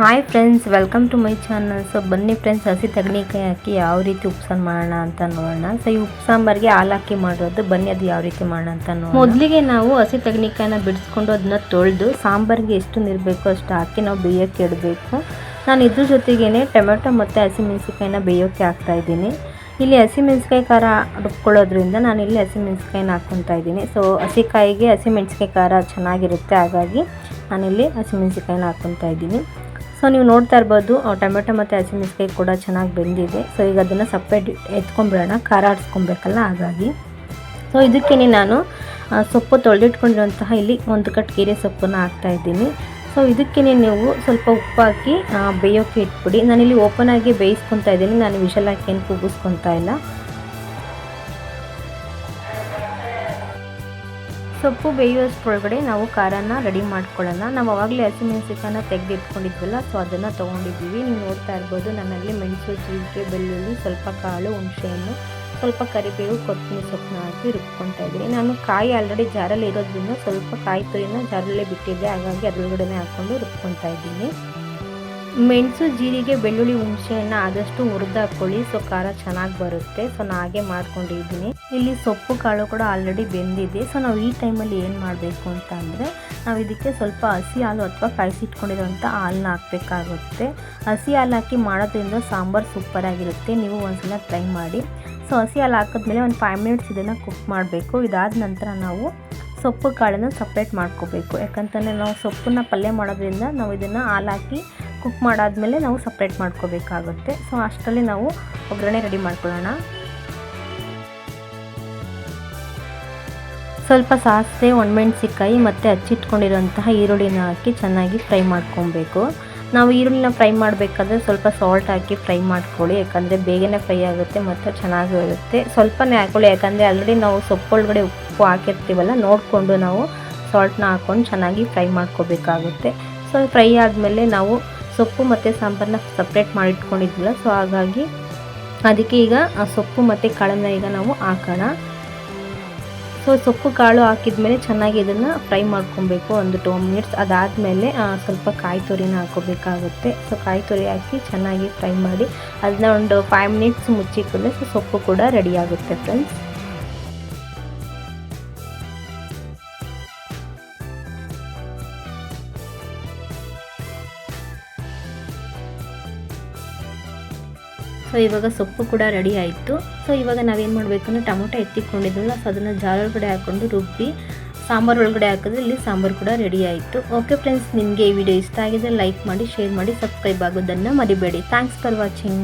Hi friends welcome to my channel so ಬನ್ನಿ friends ಹಸಿ ತಗಣಿಕಾಯಿ ಹಾಕಿ ಯಾವ ರೀತಿ ಉಪ್ಸಾರು ಮಾಡೋಣ ಅಂತ ನೋಡೋಣ. ಸೊ ಈ ಉಪ್ಪು ಸಾಂಬಾರಿಗೆ ಹಾಲು ಮಾಡೋದು, ಬನ್ನಿ ಅದು ಯಾವ ರೀತಿ ಮಾಡೋಣ ಅಂತ ನೋಡೋಣ. ಮೊದಲಿಗೆ ನಾವು ಹಸಿ ತಗಣಿಕಾಯಿನ ಬಿಡಿಸ್ಕೊಂಡು ಅದನ್ನ ತೊಳೆದು ಸಾಂಬಾರಿಗೆ ಎಷ್ಟು ನೀರು ಬೇಕೋ ಅಷ್ಟು ಹಾಕಿ ನಾವು ಬೇಯೋಕ್ಕೆ ಇಡಬೇಕು. ನಾನು ಇದ್ರ ಜೊತೆಗೇ ಟೊಮೆಟೊ ಮತ್ತು ಹಸಿಮೆಣಸಿಕಾಯಿನ ಬೇಯೋಕ್ಕೆ ಹಾಕ್ತಾ ಇದ್ದೀನಿ. ಇಲ್ಲಿ ಹಸಿಮೆಣಸಿಕಾಯಿ ಖಾರ ರುಬ್ಕೊಳ್ಳೋದ್ರಿಂದ ನಾನು ಇಲ್ಲಿ ಹಸಿಮೆಣಸಿಕಾಯಿನ ಹಾಕ್ಕೊತಾ ಇದ್ದೀನಿ. ಸೊ ಹಸಿಕಾಯಿಗೆ ಹಸಿಮೆಣಸಿಕಾಯಿ ಖಾರ ಚೆನ್ನಾಗಿರುತ್ತೆ, ಹಾಗಾಗಿ ನಾನಿಲ್ಲಿ ಹಸಿಮೆಣಸಿಕಾಯಿನ ಹಾಕ್ಕೊತಾ ಇದ್ದೀನಿ. ಸೊ ನೀವು ನೋಡ್ತಾ ಇರ್ಬೋದು ಟೊಮೆಟೊ ಮತ್ತು ಹಸಿಮೆಣಸಿಕಾಯಿ ಕೂಡ ಚೆನ್ನಾಗಿ ಬೆಂದಿದೆ. ಸೊ ಈಗ ಅದನ್ನು ಸಪ್ರೇಟ್ ಎತ್ಕೊಂಡ್ಬಿಡೋಣ. ಖಾರ ಆಡಿಸ್ಕೊಬೇಕಲ್ಲ, ಹಾಗಾಗಿ. ಸೊ ಇದಕ್ಕೇನೆ ನಾನು ಸೊಪ್ಪು ತೊಳೆದಿಟ್ಕೊಂಡಿರುವಂತಹ ಇಲ್ಲಿ ಒಂದು ಕಟ್ ಕೀರೆ ಸೊಪ್ಪನ್ನು ಹಾಕ್ತಾ ಇದ್ದೀನಿ. ಸೊ ಇದಕ್ಕೇನೆ ನೀವು ಸ್ವಲ್ಪ ಉಪ್ಪು ಹಾಕಿ ಬೇಯೋಕ್ಕೆ ಇಟ್ಬಿಡಿ. ನಾನಿಲ್ಲಿ ಓಪನ್ ಆಗಿ ಬೇಯಿಸ್ಕೊತಾ ಇದ್ದೀನಿ. ನಾನು ವಿಷಲ್ ಹಾಕಿ ಏನು ಕೂಗಿಸ್ಕೊತಾ ಇಲ್ಲ. ಸೊಪ್ಪು ಬೇಯುವಷ್ಟರೊಳಗಡೆ ನಾವು ಖಾರನ ರೆಡಿ ಮಾಡ್ಕೊಳ್ಳೋಣ. ನಾವು ಆವಾಗಲೇ ಹಸಿಮೆಣಸಿಕಾಯನ್ನ ತೆಗೆದಿಟ್ಕೊಂಡಿದ್ವಲ್ಲ ಸೊ ಅದನ್ನು ತೊಗೊಂಡಿದ್ದೀವಿ. ನೀವು ನೋಡ್ತಾ ಇರ್ಬೋದು ನನ್ನಲ್ಲಿ ಮೆಣಸು ಜೀರಿಗೆ ಬೆಳ್ಳುಳ್ಳಿ, ಸ್ವಲ್ಪ ಕಾಳು, ಹುಣಸೆಹಣ್ಣು, ಸ್ವಲ್ಪ ಕರಿಬೇವು, ಕೊತ್ತಂಬರಿ ಸೊಪ್ಪನ್ನ ಹಾಕಿ ರುಬ್ಕೊತಾ ಇದ್ದೀನಿ. ನಾನು ಕಾಯಿ ಆಲ್ರೆಡಿ ಜಾರಲ್ಲಿ ಇರೋದ್ರಿಂದ ಸ್ವಲ್ಪ ಕಾಯಿ ತುರಿನ ಜಾರಲ್ಲೇ ಬಿಟ್ಟಿದ್ದೆ. ಹಾಗಾಗಿ ಅದರೊಳಗಡೆ ಹಾಕ್ಕೊಂಡು ರುಬ್ಕೊತಾ ಇದ್ದೀನಿ. ಮೆಣಸು ಜೀರಿಗೆ ಬೆಳ್ಳುಳ್ಳಿ ಹುಣಸೆಹಣ್ಣು ಆದಷ್ಟು ಹುರಿದು ಹಾಕ್ಕೊಳ್ಳಿ ಸೊ ಖಾರ ಚೆನ್ನಾಗಿ ಬರುತ್ತೆ. ಸೊ ನಾನು ಹಾಗೆ ಮಾಡ್ಕೊಂಡಿದ್ದೀನಿ. ಇಲ್ಲಿ ಸೊಪ್ಪು, ಕಾಳು ಕೂಡ ಆಲ್ರೆಡಿ ಬೆಂದಿದೆ. ಸೊ ನಾವು ಈ ಟೈಮಲ್ಲಿ ಏನು ಮಾಡಬೇಕು ಅಂತ ಅಂದರೆ, ನಾವು ಇದಕ್ಕೆ ಸ್ವಲ್ಪ ಹಸಿ ಹಾಲು ಅಥವಾ ಕಾಯಿಸಿಟ್ಕೊಂಡಿರೋಂಥ ಹಾಲನ್ನ ಹಾಕಬೇಕಾಗುತ್ತೆ. ಹಸಿ ಹಾಲು ಹಾಕಿ ಮಾಡೋದ್ರಿಂದ ಸಾಂಬಾರು ಸೂಪರಾಗಿರುತ್ತೆ ನೀವು ಒಂದ್ಸಲ ಟ್ರೈ ಮಾಡಿ. ಸೊ ಹಸಿ ಹಾಲು ಹಾಕಿದ್ಮೇಲೆ ಒಂದು ಫೈವ್ ಮಿನಿಟ್ಸ್ ಇದನ್ನು ಕುಕ್ ಮಾಡಬೇಕು. ಇದಾದ ನಂತರ ನಾವು ಸೊಪ್ಪು, ಕಾಳನ್ನು ಸಪ್ರೇಟ್ ಮಾಡ್ಕೋಬೇಕು. ಯಾಕಂತಂದರೆ ನಾವು ಸೊಪ್ಪನ್ನ ಪಲ್ಯ ಮಾಡೋದ್ರಿಂದ ನಾವು ಇದನ್ನು ಹಾಲು ಹಾಕಿ ಕುಕ್ ಮಾಡಾದಮೇಲೆ ನಾವು ಸಪ್ರೇಟ್ ಮಾಡ್ಕೋಬೇಕಾಗುತ್ತೆ. ಸೊ ಅಷ್ಟರಲ್ಲಿ ನಾವು ಒಗ್ಗರಣೆ ರೆಡಿ ಮಾಡ್ಕೊಳ್ಳೋಣ. ಸ್ವಲ್ಪ ಸಾಸಿವೆ ಒಣಮೆಣ್ಸಿಕಾಯಿ ಮತ್ತು ಹಚ್ಚಿಟ್ಕೊಂಡಿರೋಂತಹ ಈರುಳ್ಳಿನ ಹಾಕಿ ಚೆನ್ನಾಗಿ ಫ್ರೈ ಮಾಡ್ಕೊಬೇಕು. ನಾವು ಈರುಳ್ಳಿನ ಫ್ರೈ ಮಾಡಬೇಕಾದ್ರೆ ಸ್ವಲ್ಪ ಸಾಲ್ಟ್ ಹಾಕಿ ಫ್ರೈ ಮಾಡ್ಕೊಳ್ಳಿ. ಯಾಕಂದರೆ ಬೇಗನೆ ಫ್ರೈ ಆಗುತ್ತೆ ಮತ್ತು ಚೆನ್ನಾಗಿ ಇರುತ್ತೆ ಸ್ವಲ್ಪನೇ ಹಾಕ್ಕೊಳ್ಳಿ ಯಾಕಂದರೆ ಆಲ್ರೆಡಿ ನಾವು ಸೊಪ್ಪೊಳಗಡೆ ಉಪ್ಪು ಹಾಕಿರ್ತೀವಲ್ಲ, ನೋಡಿಕೊಂಡು ನಾವು ಸಾಲ್ಟ್ನ ಹಾಕ್ಕೊಂಡು ಚೆನ್ನಾಗಿ ಫ್ರೈ ಮಾಡ್ಕೋಬೇಕಾಗುತ್ತೆ. ಸೊ ಫ್ರೈ ಆದಮೇಲೆ ನಾವು ಸೊಪ್ಪು ಮತ್ತು ಸಾಂಬಾರನ್ನ ಸಪ್ರೇಟ್ ಮಾಡಿಟ್ಕೊಂಡಿದ್ವಲ್ಲ ಸೊ ಹಾಗಾಗಿ ಅದಕ್ಕೆ ಈಗ, ಆ ಸೊಪ್ಪು ಮತ್ತು ಕಾಳನ್ನ ಈಗ ನಾವು ಹಾಕೋಣ. ಸೊ ಸೊಪ್ಪು ಕಾಳು ಹಾಕಿದ್ಮೇಲೆ ಚೆನ್ನಾಗಿ ಇದನ್ನು ಫ್ರೈ ಮಾಡ್ಕೊಬೇಕು ಒಂದು ಟೂ ಮಿನಿಟ್ಸ್ ಅದಾದಮೇಲೆ ಸ್ವಲ್ಪ ಕಾಯಿ ತುರಿನ ಹಾಕೋಬೇಕಾಗುತ್ತೆ. ಸೊ ಕಾಯಿ ತುರಿ ಹಾಕಿ ಚೆನ್ನಾಗಿ ಫ್ರೈ ಮಾಡಿ, ಅದನ್ನ ಒಂದು ಫೈವ್ ಮಿನಿಟ್ಸ್ ಮುಚ್ಚಿಕೊಂಡ್ರೆ ಸೊ ಸೊಪ್ಪು ಕೂಡ ರೆಡಿ ಆಗುತ್ತೆ ಫ್ರೆಂಡ್ಸ್ ಸೊ ಇವಾಗ ಸೊಪ್ಪು ಕೂಡ ರೆಡಿ ಆಯಿತು. ಸೊ ಇವಾಗ ನಾವೇನು ಮಾಡಬೇಕು ಅಂದರೆ ಟೊಮೊಟೊ ಎತ್ತಿಕೊಂಡಿದ್ವಲ್ಲ ಸೊ ಅದನ್ನು ಜಾರೊಳಗಡೆ ಹಾಕ್ಕೊಂಡು ರುಬ್ಬಿ, ಸಾಂಬಾರು ಒಳಗಡೆ ಹಾಕಿದ್ರೆ ಇಲ್ಲಿ ಸಾಂಬಾರು ಕೂಡ ರೆಡಿ ಆಯಿತು. ಓಕೆ ಫ್ರೆಂಡ್ಸ್ ನಿಮಗೆ ಈ ವಿಡಿಯೋ ಇಷ್ಟ ಆಗಿದೆ ಲೈಕ್ ಮಾಡಿ ಶೇರ್ ಮಾಡಿ ಸಬ್ಸ್ಕ್ರೈಬ್ ಆಗೋದನ್ನು ಮರಿಬೇಡಿ. Thanks for watching